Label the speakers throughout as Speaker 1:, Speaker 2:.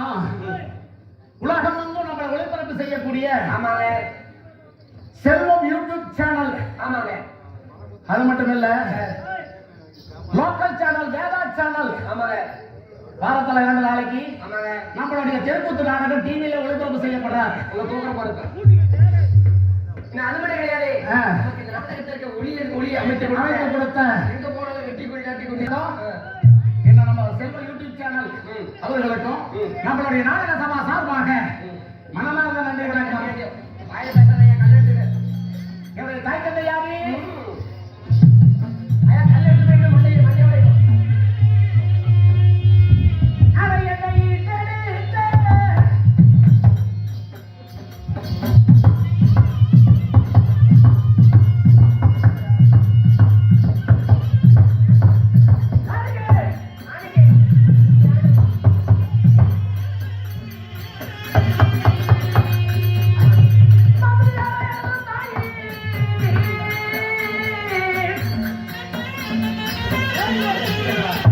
Speaker 1: என்ன உலகம் எங்கும் நம்மளை ஒளிபரப்பு செய்யக்கூடிய
Speaker 2: ஆமாங்க.
Speaker 1: Selvam YouTube channel.
Speaker 2: ஆமாங்க.
Speaker 1: அது மட்டும் இல்ல லோக்கல் சேனல் வேதா சேனல்.
Speaker 2: ஆமாங்க.
Speaker 1: வாரத்துல இரண்டு நாளைக்கு
Speaker 2: ஆமாங்க.
Speaker 1: நம்மளுடைய தெருக்கூத்து நாடகம் டிவியில ஒளிபரப்பு செய்யப்படுறார்.
Speaker 2: உங்க தூக்கம் நான் அது மட்டும் கிடையாது ஒளி ஒளி அமைத்து கொடுத்த எங்க போனாலும் வெட்டி கொண்டு ம்.
Speaker 1: அவர்களுக்கும். நம்மளுடைய நாடக சபா சார்பாக மனமார்ந்த நன்றி
Speaker 2: Thank you.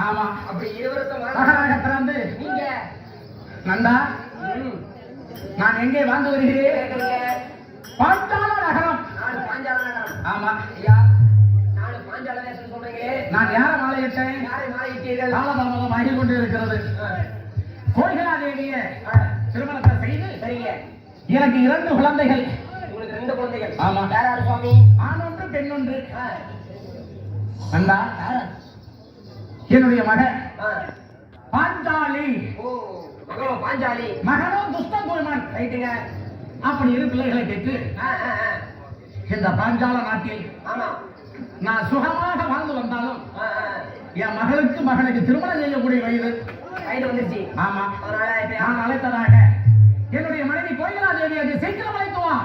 Speaker 1: ஆமா
Speaker 2: அப்படி இருவருக்கும்
Speaker 1: மகனாக பிறந்து
Speaker 2: நீங்க
Speaker 1: நந்தா நான் எங்கே வாழ்ந்து வருகிறேன். பாஞ்சால நகரம்
Speaker 2: நாடு பாஞ்சால நகரம்.
Speaker 1: ஆமா
Speaker 2: ஐயா, நாடு பாஞ்சால தேசம் சொல்றீங்களே.
Speaker 1: நான் யார மாலையிட்டேன்
Speaker 2: யாரை மாறிவிட்டீர்கள்?
Speaker 1: காலதாமதம் ஆகி கொண்டு இருக்கிறது கோயிலா தேவிய திருமணத்தை செய்து
Speaker 2: சரிங்க.
Speaker 1: எனக்கு இரண்டு குழந்தைகள்
Speaker 2: உங்களுக்கு ரெண்டு குழந்தைகள்.
Speaker 1: ஆமா.
Speaker 2: யார் யார் சுவாமி?
Speaker 1: ஆண் ஒன்று பெண் ஒன்று நந்தா? என்னுடைய மகன் பாஞ்சாலி.
Speaker 2: ஓ பாஞ்சாலி.
Speaker 1: மகனோ துஷ்ட குருமான்.
Speaker 2: ரைட்டுங்க.
Speaker 1: அப்படி இரு பிள்ளைகளை பெற்று இந்த பாஞ்சால நாட்டில் நான் சுகமாக வாழ்ந்து வந்தாலும் என் மகளுக்கு மகனுக்கு திருமணம் செய்யக்கூடிய வயது.
Speaker 2: வந்துருச்சு.
Speaker 1: ஆமா.
Speaker 2: அதனால இப்ப
Speaker 1: நான் அழைத்ததாக என்னுடைய மனைவி கோயிலா தேவி அது சீக்கிரம் அழைத்துவான்